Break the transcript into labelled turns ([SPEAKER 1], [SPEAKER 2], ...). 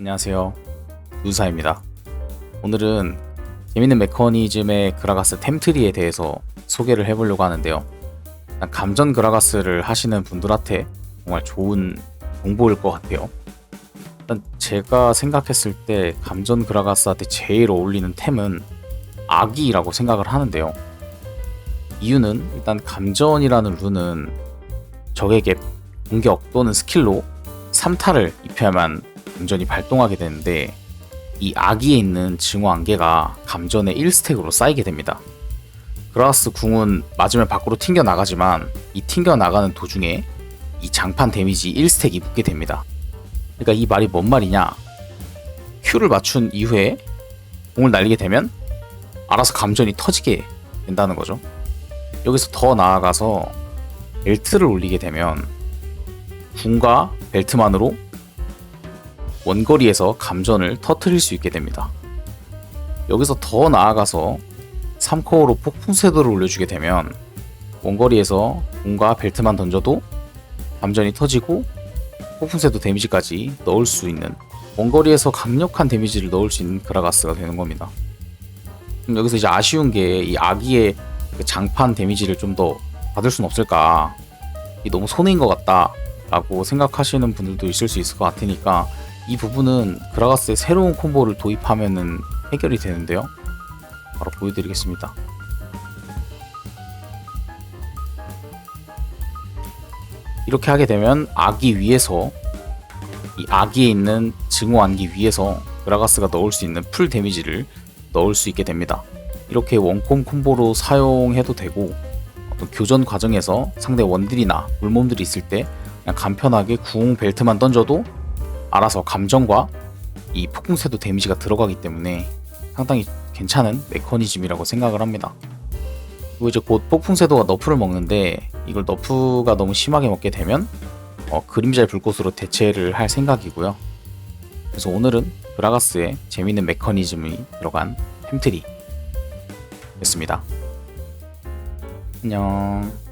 [SPEAKER 1] 안녕하세요. 유사입니다. 오늘은 재밌는 메커니즘의 그라가스 템트리에 대해서 소개를 해보려고 하는데요. 감전 그라가스를 하시는 분들한테 정말 좋은 정보일 것 같아요. 일단 제가 생각했을 때 감전 그라가스한테 제일 어울리는 템은 아기라고 생각을 하는데요. 이유는 일단 감전이라는 룬은 적에게 공격 또는 스킬로 3타를 입혀야만 감전이 발동하게 되는데 이 아기에 있는 증오 안개가 감전의 1스택으로 쌓이게 됩니다. 그라스 궁은 맞으면 밖으로 튕겨 나가지만 이 튕겨 나가는 도중에 이 장판 데미지 1스택이 붙게 됩니다. 그러니까 이 말이 뭔 말이냐? Q를 맞춘 이후에 공을 날리게 되면 알아서 감전이 터지게 된다는 거죠. 여기서 더 나아가서 벨트를 올리게 되면 궁과 벨트만으로 원거리에서 감전을 터트릴 수 있게 됩니다. 여기서 더 나아가서 3코어로 폭풍 쇄도를 올려주게 되면 원거리에서 궁과 벨트만 던져도 감전이 터지고 폭풍 쇄도 데미지까지 넣을 수 있는 원거리에서 강력한 데미지를 넣을 수 있는 그라가스가 되는 겁니다. 여기서 이제 아쉬운 게 이 아기의 그 장판 데미지를 좀 더 받을 수는 없을까? 이 너무 손해인 것 같다. 라고 생각하시는 분들도 있을 수 있을 것 같으니까 이 부분은 그라가스의 새로운 콤보를 도입하면은 해결이 되는데요. 바로 보여드리겠습니다. 이렇게 하게 되면 아기 위에서 이 아기에 있는 증오 안기 위에서 그라가스가 넣을 수 있는 풀 데미지를 넣을 수 있게 됩니다. 이렇게 원콤 콤보로 사용해도 되고 어떤 교전 과정에서 상대 원딜이나 물몸들이 있을 때 그냥 간편하게 구웅 벨트만 던져도 알아서 감정과 이 폭풍새도 데미지가 들어가기 때문에 상당히 괜찮은 메커니즘이라고 생각을 합니다. 그리고 이제 곧 폭풍새도가 너프를 먹는데 이걸 너프가 너무 심하게 먹게 되면 어, 그림자의 불꽃으로 대체를 할 생각이고요. 그래서 오늘은 그라가스의 재밌는 메커니즘이 들어간 템트리 였습니다. 안녕.